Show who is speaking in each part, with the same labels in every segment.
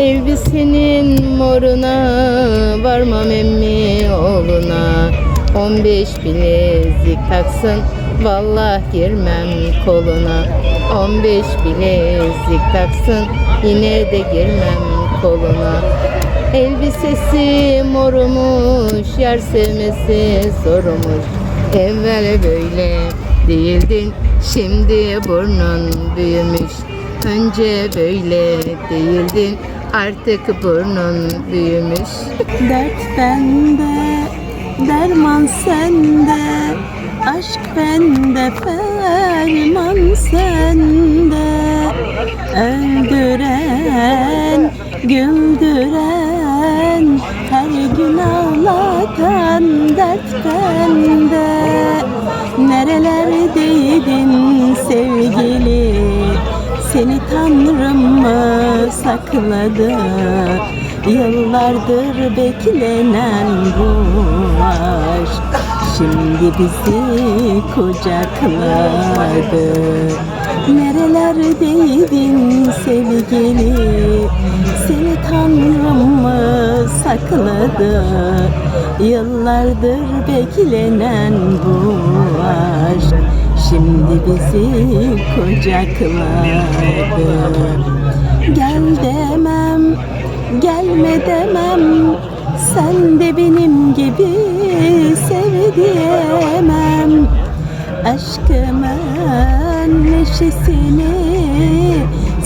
Speaker 1: Elbisenin moruna varmam emmi oğluna. 15 bilezik taksın Vallahi girmem koluna. 15 bilezik taksın Yine de girmem koluna. Elbisesi morumuş Yer sevmesi sorumuş Evvel böyle değildin Şimdi burnun büyümüş. Önce böyle değildin Artık burnun büyümüş.
Speaker 2: Dert bende, derman sende Aşk bende, ferman sende. Öldüren, güldüren Her gün ağlatan dert bende. Nerelerdeydin sevgili? Seni mı sakladı. Yıllardır beklenen bu aşk Şimdi bizi kucakladı. Nerelerdeydin sevgili? Seni Tanrım mı sakladı? Yıllardır beklenen bu aşk Şimdi bizi kucakladı Gel demem, gelme demem. Sen de benim gibi sev diyemem. Aşkımın neşesini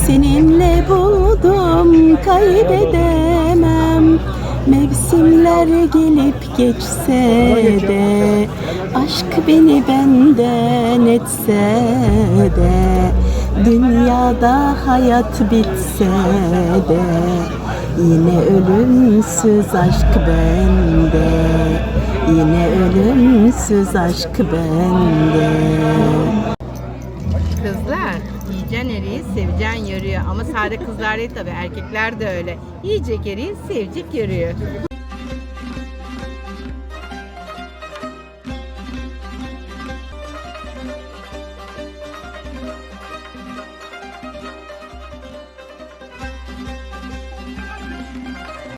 Speaker 2: Seninle buldum kaybedemem. Mevsimler gelip geçse de Aşk beni benden etse de Dünyada hayat bitse de Yine ölümsüz aşk bende Yine ölümsüz aşk bende
Speaker 1: Kızlar yiyeceksin eriği seveceksin yürüyor ama sade kızlar değil tabii erkekler de öyle. Yiyecek eriği sevecek yürüyor.